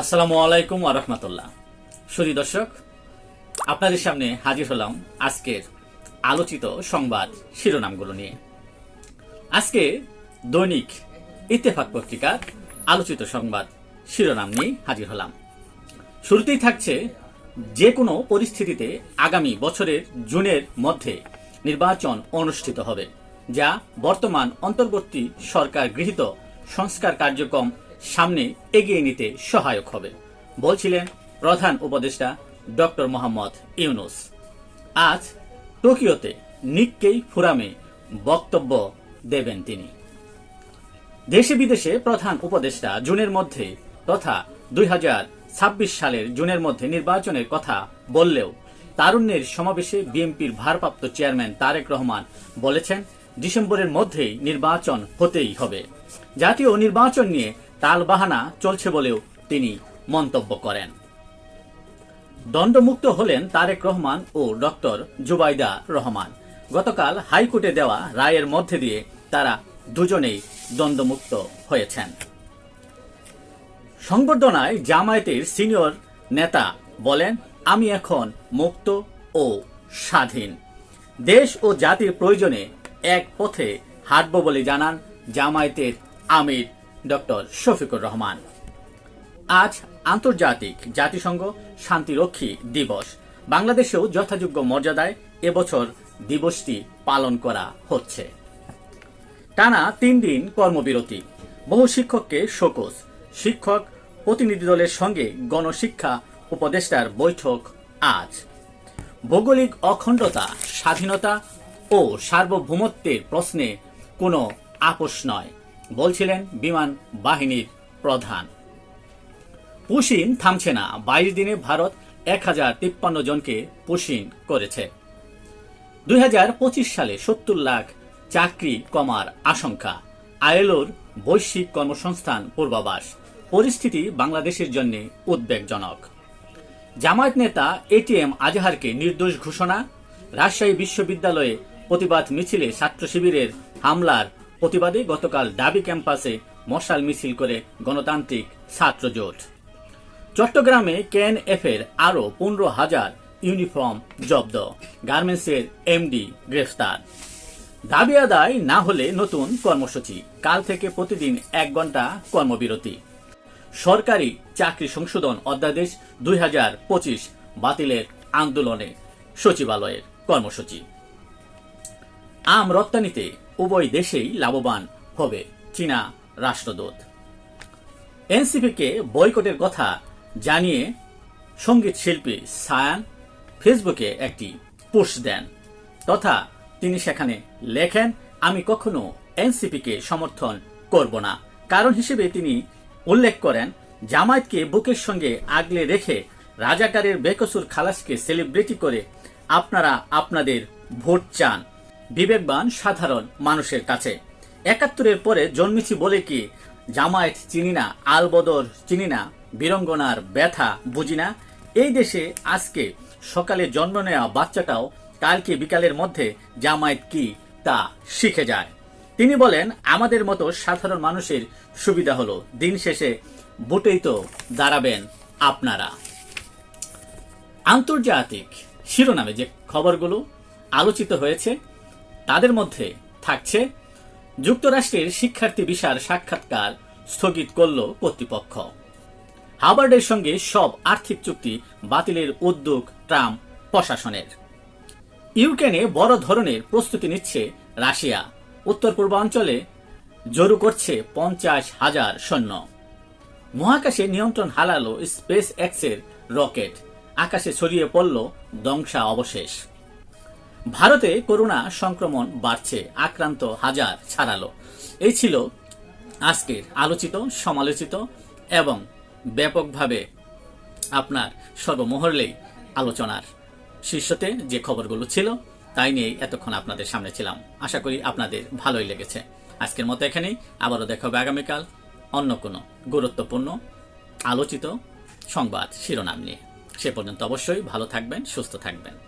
আসসালামু আলাইকুম আরহামতুল্লাহ সুদী দর্শক, আপনাদের সামনে হাজির হলাম আজকের আলোচিত সংবাদ শিরোনামগুলো নিয়ে। আজকে দৈনিক ইত্তেফাক পত্রিকার আলোচিত সংবাদ শিরোনাম নিয়ে হাজির হলাম। শুরুতেই থাকছে যে কোনো পরিস্থিতিতে আগামী বছরের জুনের মধ্যে নির্বাচন অনুষ্ঠিত হবে, যা বর্তমান অন্তর্বর্তী সরকার গৃহীত সংস্কার কার্যক্রম সামনে এগিয়ে নিতে সহায়ক হবে, বলছিলেন প্রধান উপদেষ্টা ডক্টর মোহাম্মদ ইউনুস। আজ টোকিওতে নিক্কেই ফুরামে বক্তব্য দেবেন তিনি। দেশে বিদেশে প্রধান উপদেষ্টা জুনের মধ্যে তথা দুই হাজার ছাব্বিশ সালের জুনের মধ্যে নির্বাচনের কথা বললেও তারুণ্যের সমাবেশে বিএনপির ভারপ্রাপ্ত চেয়ারম্যান তারেক রহমান বলেছেন, ডিসেম্বরের মধ্যেই নির্বাচন হতেই হবে। জাতীয় নির্বাচন নিয়ে তালবাহানা চলছে বলেও তিনি মন্তব্য করেন। দণ্ডমুক্ত হলেন তারেক রহমান ও ডক্টর জুবাইদা রহমান। গতকাল হাইকোর্টে দেওয়া রায়ের মধ্যে দিয়ে তারা দুজনেই দণ্ডমুক্ত হয়েছেন। সংবর্ধনায় জামায়াতের সিনিয়র নেতা বলেন, আমি এখন মুক্ত ও স্বাধীন। দেশ ও জাতির প্রয়োজনে এক পথে হাঁটব বলে জানান জামায়াতের আমির ডক্টর শফিকুর রহমান। আজ আন্তর্জাতিক জাতিসংঘ শান্তিরক্ষী দিবস। বাংলাদেশেও যথাযোগ্য মর্যাদায় এবছর দিবসটি পালন করা হচ্ছে। টানা তিন দিন কর্মবিরতি। বহু শিক্ষককে শোকজ। শিক্ষক প্রতিনিধি দলের সঙ্গে গণশিক্ষা উপদেষ্টার বৈঠক আজ। ভৌগোলিক অখণ্ডতা, স্বাধীনতা ও সার্বভৌমত্বের প্রশ্নে কোনো আপোষ নয়। বলছিলেন বিমান বাহিনীর প্রধান। পুশিন থামছে না। বাইশ দিনে ভারত এক হাজার তিপ্পান্ন জনকে পুশিন করেছে। দুই হাজার পঁচিশ সালে সত্তর লাখ চাকরি কমার আশঙ্কা। আইএলওর বৈশ্বিক কর্মসংস্থান পূর্বাভাস। পরিস্থিতি বাংলাদেশের জন্য উদ্বেগজনক। জামায়াত নেতা এটিএম আজহারকে নির্দোষ ঘোষণা। রাজশাহী বিশ্ববিদ্যালয়ে প্রতিবাদ মিছিলে ছাত্র শিবিরের হামলার প্রতিবাদে গতকাল ডাবি ক্যাম্পাসে মশাল মিছিল করে গণতান্ত্রিক ছাত্র জোট চট্টগ্রামে কেএনএফ এর আরও পনেরো হাজার ইউনিফর্ম জব্দ, গার্মেন্টসের এমডি গ্রেফতার। দাবি আদায় না হলে নতুন কর্মসূচি, কাল থেকে প্রতিদিন এক ঘণ্টা কর্মবিরতি। সরকারি চাকরি সংশোধন অধ্যাদেশ দুই হাজার পঁচিশ বাতিলের আন্দোলনে সচিবালয়ের কর্মসূচি। আম রপ্তানিতে উভয় দেশেই লাভবান হবে চীনা রাষ্ট্রদূত। এনসিপিকে বয়কটের কথা জানিয়ে সংগীত শিল্পী সায়ান ফেসবুকে একটি পোস্ট দেন, তথা তিনি সেখানে লেখেন, আমি কখনো এনসিপিকে সমর্থন করব না। কারণ হিসেবে তিনি উল্লেখ করেন, জামায়াতকে বুকের সঙ্গে আগলে রেখে রাজাকারের বেকসুর খালাসকে সেলিব্রিটি করে আপনারা আপনাদের ভোট চান। বিবেকবান, সাধারণ মানুষের কাছে। একাত্তরের পরে জন্মেছি বলে কি, জামায়াত চিনি না, আলবদর চিনি না, বীরঙ্গনার ব্যথা বুঝি না। এই দেশে আজকে সকালে জন্ম নেওয়া বাচ্চাটাও কালকে বিকালের মধ্যে জামায়াত কি তা শিখে যায়। তিনি বলেন, আমাদের মতো সাধারণ মানুষের সুবিধা হলো, দিন শেষে বুটেই তো দাঁড়াবেন আপনারা। আন্তর্জাতিক শিরোনামে যে খবরগুলো আলোচিত হয়েছে তাদের মধ্যে থাকছে যুক্তরাষ্ট্রের শিক্ষার্থী বিশার সাক্ষাৎকার স্থগিত করল কর্তৃপক্ষ। হার্ভার্ডের সঙ্গে সব আর্থিক চুক্তি বাতিলের উদ্যোগ ট্রাম্প প্রশাসনের। ইউক্রেনে বড় ধরনের প্রস্তুতি নিচ্ছে রাশিয়া। উত্তর পূর্বাঞ্চলে জড়ো করছে পঞ্চাশ হাজার সৈন্য। মহাকাশে নিয়ন্ত্রণ হারালো স্পেস এক্সের রকেট। আকাশে ছড়িয়ে পড়ল দংশা অবশেষ ভারতে করোনা সংক্রমণ বাড়ছে, আক্রান্ত হাজার ছাড়ালো। এই ছিল আজকের আলোচিত, সমালোচিত এবং ব্যাপকভাবে আপনার সর্বমহলেই আলোচনার শীর্ষতে যে খবরগুলো ছিল, তাই নিয়েই এতক্ষণ আপনাদের সামনে ছিলাম। আশা করি আপনাদের ভালোই লেগেছে। আজকের মতো এখানেই, আবারও দেখা হবে আগামীকাল অন্য কোনো গুরুত্বপূর্ণ, আলোচিত সংবাদ শিরোনাম নিয়ে। সে পর্যন্ত অবশ্যই ভালো থাকবেন, সুস্থ থাকবেন।